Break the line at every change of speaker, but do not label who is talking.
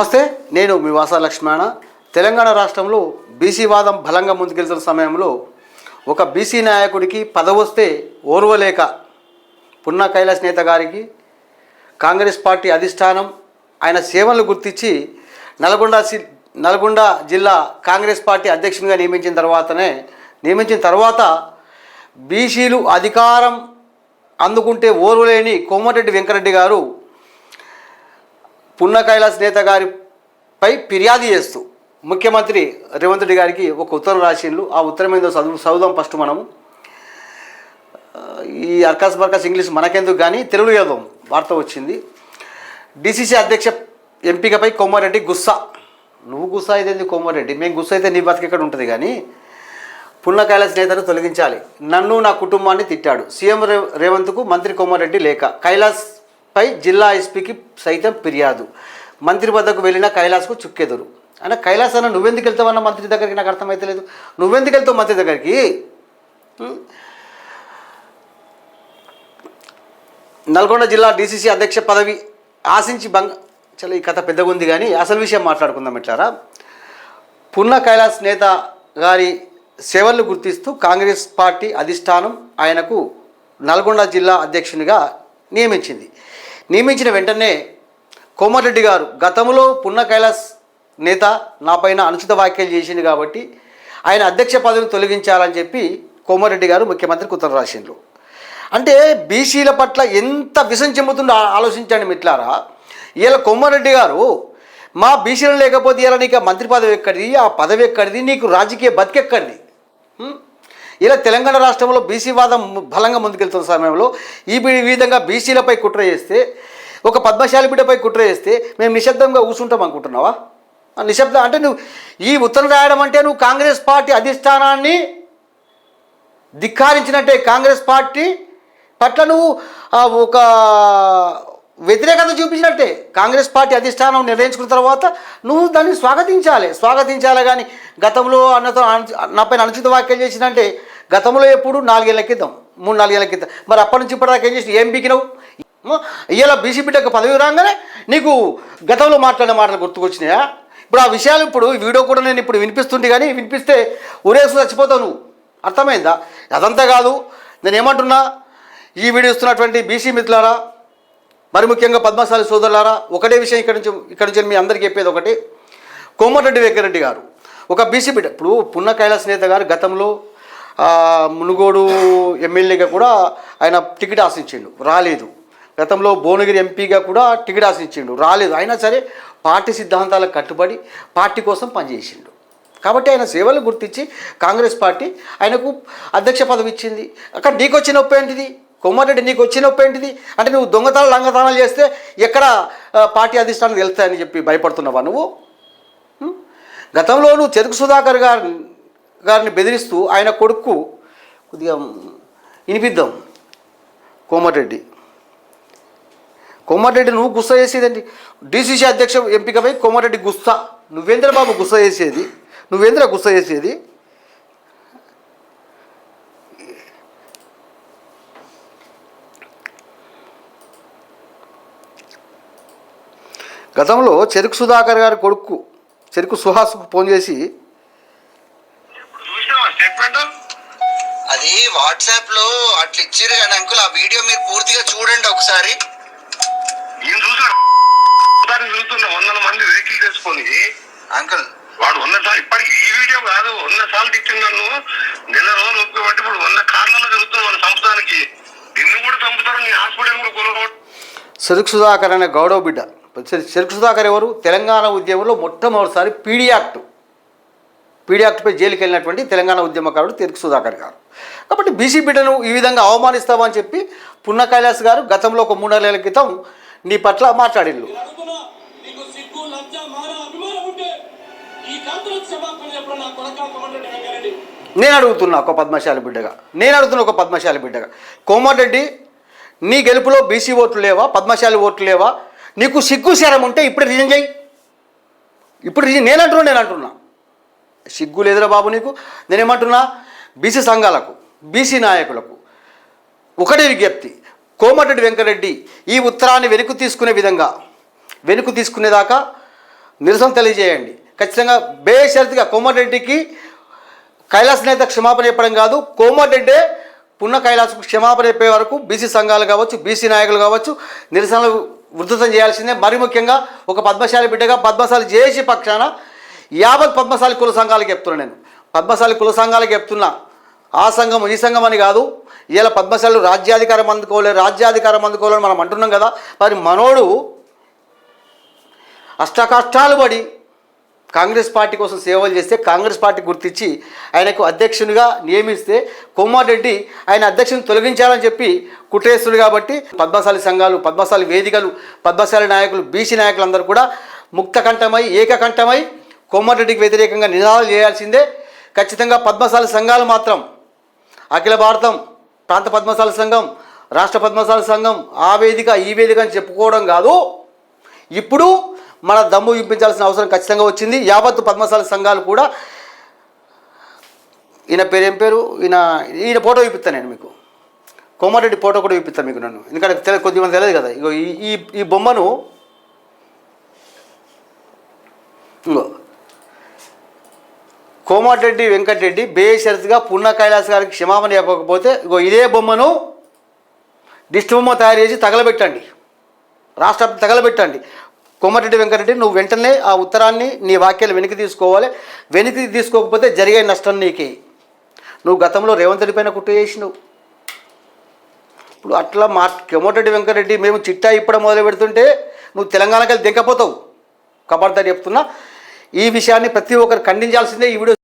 నమస్తే నేను మీ వాసా లక్ష్మణ. తెలంగాణ రాష్ట్రంలో బీసీ వాదం బలంగా ముందుకెళ్తున్న సమయంలో ఒక బీసీ నాయకుడికి పదవొస్తే ఓర్వలేక పున్నా కైలాస్ నేత గారికి కాంగ్రెస్ పార్టీ అధిష్టానం ఆయన సేవలను గుర్తించి నల్గొండ సి- నల్గొండ జిల్లా కాంగ్రెస్ పార్టీ అధ్యక్షునిగా నియమించిన తర్వాతనే నియమించిన తర్వాత బీసీలు అధికారం అందుకుంటే ఓర్వలేని కోమటిరెడ్డి వెంకరెడ్డి గారు పున్న కైలాస్ నేత గారిపై ఫిర్యాదు చేస్తూ ముఖ్యమంత్రి రేవంత్ రెడ్డి గారికి ఒక ఉత్తరం రాసిండ్రు ఆ ఉత్తరం ఏందో చదువు చదువుదాం ఫస్ట్ మనము. ఈ అర్కాస్ బర్కాస్ ఇంగ్లీష్ మనకెందుకు కానీ తెలుగు చదువు వార్త వచ్చింది. డిసిసి అధ్యక్ష ఎంపికపై కోమారెడ్డి గుస్సా. నువ్వు గుస్సా అయితే కోమారెడ్డి? మేము గుస్సా అయితే నీ బతికి ఇక్కడ ఉంటుంది కానీ పున్న కైలాస్ నేతను తొలగించాలి. నన్ను నా కుటుంబాన్ని తిట్టాడు. సీఎం రే రేవంత్కు మంత్రి కోమారెడ్డి లేఖ. కైలాస్ పై జిల్లా ఎస్పీకి సైతం ఫిర్యాదు. మంత్రి వద్దకు వెళ్ళిన కైలాస్కు చుక్కెదురు. అన్న కైలాస్ అన్న నువ్వెందుకు వెళ్తావన్న మంత్రి దగ్గరికి నాకు అర్థమైతలేదు నువ్వెందుకు వెళ్తావు మంత్రి దగ్గరికి? నల్గొండ జిల్లా డీసీసీ అధ్యక్ష పదవి ఆశించి బంగ చాలా ఈ కథ పెద్దగా ఉంది కానీ అసలు విషయం మాట్లాడుకుందాం ఇట్లారా? పున్న కైలాస్ నేత గారి సేవలను గుర్తిస్తూ కాంగ్రెస్ పార్టీ అధిష్టానం ఆయనకు నల్గొండ జిల్లా అధ్యక్షునిగా నియమించింది. నియమించిన వెంటనే కోమటిరెడ్డి గారు గతంలో పున్న కైలాస్ నేత నాపైన అనుచిత వ్యాఖ్యలు చేసింది కాబట్టి ఆయన అధ్యక్ష పదవిని తొలగించాలని చెప్పి కోమటిరెడ్డి గారు ముఖ్యమంత్రికి ఉత్తరం రాసిండ్రు. అంటే బీసీల పట్ల ఎంత విషం చెమ్ముతుందో ఆలోచించండి మిట్లారా. ఇలా కొమ్మారెడ్డి గారు మా బీసీలు లేకపోతే ఇలా నీకు ఆ మంత్రి పదవి ఎక్కడిది ఆ పదవి ఎక్కడిది నీకు రాజకీయ బతికెక్కడిది? ఇలా తెలంగాణ రాష్ట్రంలో బీసీ వాదం బలంగా ముందుకెళ్తున్న సమయంలో ఈ విధంగా బీసీలపై కుట్ర చేస్తే ఒక పద్మశాలి బిడ్డపై కుట్ర చేస్తే మేము నిశ్శబ్దంగా కూర్చుంటాం అనుకుంటున్నావా? నిశ్శబ్దం అంటే నువ్వు ఈ ఉత్తరం రాయడం అంటే నువ్వు కాంగ్రెస్ పార్టీ అధిష్టానాన్ని ధిక్కారించినట్టే కాంగ్రెస్ పార్టీ పట్ల నువ్వు ఒక వ్యతిరేకత చూపించినట్టే కాంగ్రెస్ పార్టీ అధిష్టానం నిర్ణయించుకున్న తర్వాత నువ్వు దాన్ని స్వాగతించాలి. స్వాగతించాలి కానీ గతంలో అన్నతో నాపైన అనుచిత వ్యాఖ్యలు చేసినంటే గతంలో ఎప్పుడు నాలుగేళ్ళ క్రితం మూడు నాలుగేళ్ళ క్రితం. మరి అప్పటి నుంచి ఇప్పటిదాకా ఏం చేసి ఏం బీకినావు ఇలా బీసీ బిడ్డకు పదవి రాగానే నీకు గతంలో మాట్లాడిన మాటలు గుర్తుకొచ్చినాయా? ఇప్పుడు ఆ విషయాలు ఇప్పుడు వీడియో కూడా నేను ఇప్పుడు వినిపిస్తుంది కానీ వినిపిస్తే ఉరేసు చచ్చిపోతావు నువ్వు. అర్థమైందా? అదంతా కాదు. నేను ఏమంటున్నా? ఈ వీడియో ఇస్తున్నటువంటి బీసీ మిత్రులారా మరి ముఖ్యంగా పద్మశాలి సోదరులారా ఒకటే విషయం ఇక్కడ నుంచి ఇక్కడ నుంచి మీ అందరికీ చెప్పేది ఒకటి. కోమటిరెడ్డి వెంకరెడ్డి గారు ఒక బీసీ బిడ్డ. ఇప్పుడు పున్న కైలాస్ నేత గారు గతంలో మునుగోడు ఎమ్మెల్యేగా కూడా ఆయన టికెట్ ఆశించిండు. రాలేదు. గతంలో భువనగిరి ఎంపీగా కూడా టికెట్ ఆశించిండు. రాలేదు. అయినా సరే పార్టీ సిద్ధాంతాలకు కట్టుబడి పార్టీ కోసం పనిచేసిండు. కాబట్టి ఆయన సేవలు గుర్తించి కాంగ్రెస్ పార్టీ ఆయనకు అధ్యక్ష పదవి ఇచ్చింది. అక్కడ నీకు వచ్చిన నొప్పి ఏంటిది? కొమ్మారెడ్డి నీకు వచ్చిన నొప్పి ఏంటిది? అంటే నువ్వు దొంగతనాలు లంగతనాలు చేస్తే ఎక్కడ పార్టీ అధిష్టానం వెళ్తాయని చెప్పి భయపడుతున్నావా నువ్వు? గతంలో నువ్వు చెరుకు సుధాకర్ గారు గారిని బెదిరిస్తూ ఆయన కొడుకు కొద్దిగా వినిపిద్దాం. కోమటిరెడ్డి. కోమటిరెడ్డి నువ్వు గుస్స చేసేదండి. డీసీసీ అధ్యక్ష ఎంపికపై కోమటిరెడ్డి గుస్సా. నువ్వేంద్ర బాబు గుస్స చేసేది? నువ్వేంద్ర గుస్స చేసేది? గతంలో చెరుకు సుధాకర్ గారి కొడుకు చెరుకు సుహాస్కు ఫోన్ చేసి
వాట్సాప్లో అట్లా ఇచ్చారు కానీ అంకుల్ ఆ వీడియో మీరు పూర్తిగా చూడండి ఒకసారి.
నేను చూసిన దాన్ని చూస్తున్నా వందల మంది వెహికల్ చేసుకొని
అంకుల్.
వాడు వంద సార్లు ఇప్పటికి ఈ వీడియో కాదు వంద సార్లు ఇచ్చింది నన్ను. నెల రోజులు ఒప్పుకోబట్టి ఇప్పుడు వంద కార్లలో జరుగుతుంది మన చంపడానికి నిన్ను కూడా చంపుతారు నీ హాస్పిటల్ కూడా కొనుగోడు
చెరుకు సుధాకర్ అనే గౌడవ బిడ్డ. చెరు- చెరుకు సుధాకర్ ఎవరు? తెలంగాణ ఉద్యమంలో మొట్టమొదటిసారి పీడీ యాక్ట్ పీడీ యాక్ట్పై జైలుకి వెళ్ళినటువంటి తెలంగాణ ఉద్యమకారుడు చెరుకు సుధాకర్ గారు. కాబట్టి బీసీ బిడ్డను ఈ విధంగా అవమానిస్తామని చెప్పి పున్న కైలాస్ గారు గతంలో ఒక మూడు నెలల క్రితం నీ పట్ల మాట్లాడిండు
నేను అడుగుతున్నా
ఒక పద్మశాలి బిడ్డగా. నేను అడుగుతున్నా ఒక పద్మశాలి బిడ్డగా. కోమటిరెడ్డి నీ గెలుపులో బీసీ ఓట్లు లేవా? పద్మశాలి ఓట్లు లేవా? నీకు సిగ్గు శరం ఉంటే ఇప్పుడు రిజైన్ చేయి. ఇప్పుడు రిజైన్ నేను అంటున్నా నేను అంటున్నా. సిగ్గు లేదురా బాబు నీకు? నేనేమంటున్నా? బీసీ సంఘాలకు బీసీ నాయకులకు ఒకటే విజ్ఞప్తి. కోమటిరెడ్డి వెంకరెడ్డి ఈ ఉత్తరాన్ని వెనుక తీసుకునే విధంగా వెనుక తీసుకునేదాకా నిరసన తెలియజేయండి. ఖచ్చితంగా బేషరతుగా కోమటిరెడ్డికి కైలాస నేత క్షమాపణ చెప్పడం కాదు. కోమటిరెడ్డే పున్న కైలాసకు క్షమాపణ చెప్పే వరకు బీసీ సంఘాలు కావచ్చు బీసీ నాయకులు కావచ్చు నిరసనలు ఉధృతం చేయాల్సిందే. మరి ముఖ్యంగా ఒక పద్మశాలి బిడ్డగా పద్మశాలి జేఏసీ పక్షాన యావత్ పద్మశాలి కుల సంఘాలకు చెప్తున్నా నేను. పద్మశాలి కుల సంఘాలకు చెప్తున్నా. ఆ సంఘం ఈ సంఘం అని కాదు. ఇలా పద్మశాలు రాజ్యాధికారం అందుకోలే రాజ్యాధికారం అందుకోవాలని మనం అంటున్నాం కదా. మరి మనోడు అష్టకష్టాలు పడి కాంగ్రెస్ పార్టీ కోసం సేవలు చేస్తే కాంగ్రెస్ పార్టీ గుర్తించి ఆయనకు అధ్యక్షునిగా నియమిస్తే కోమారెడ్డి ఆయన అధ్యక్షుని తొలగించాలని చెప్పి కుట్రేస్తుడు కాబట్టి పద్మశాలి సంఘాలు పద్మశాలి వేదికలు పద్మశాలి నాయకులు బీసీ నాయకులందరూ కూడా ముక్తకంఠమై ఏకకంఠమై కోమారెడ్డికి వ్యతిరేకంగా నినాదాలు చేయాల్సిందే. ఖచ్చితంగా పద్మశాల సంఘాలు మాత్రం అఖిల భారతం ప్రాంత పద్మశాల సంఘం రాష్ట్ర పద్మశాల సంఘం ఆ వేదిక ఈ వేదిక అని చెప్పుకోవడం కాదు. ఇప్పుడు మన దమ్ము చూపించాల్సిన అవసరం ఖచ్చితంగా వచ్చింది. యావత్తు పద్మశాల సంఘాలు కూడా ఈయన పేరు ఏం పేరు? ఈయన ఈయన ఫోటో చూపిస్తాను నేను మీకు. కోమారెడ్డి ఫోటో కూడా చూపిస్తాను మీకు నన్ను. ఎందుకంటే తెలి కొద్దిమంది తెలియదు కదా. ఇగో ఈ ఈ ఈ బొమ్మను ఇంకో కోమటిరెడ్డి వెంకటరెడ్డి బేషరతుగా పున్న కైలాస్ గారికి క్షమాపణ చెప్పకపోతే ఇగో ఇదే బొమ్మను దిష్టి బొమ్మ తయారు చేసి తగలబెట్టండి. రాష్ట్ర తగలబెట్టండి. కోమటిరెడ్డి వెంకటరెడ్డి నువ్వు వెంటనే ఆ ఉత్తరాన్ని నీ వాక్యాలు వెనక్కి తీసుకోవాలి. వెనక్కి తీసుకోకపోతే జరిగే నష్టం నీకే. నువ్వు గతంలో రేవంత్ రెడ్డి పైన కుట్టు చేసినావు. ఇప్పుడు అట్లా మా కోమటిరెడ్డి వెంకటరెడ్డి మేము చిట్టా ఇప్పడం మొదలు పెడుతుంటే నువ్వు తెలంగాణకి వెళ్ళి దింకపోతావు కబడ్దారి చెప్తున్నా. ఈ విషయాన్ని ప్రతి ఒక్కరు ఖండించాల్సిందే ఈ వీడియో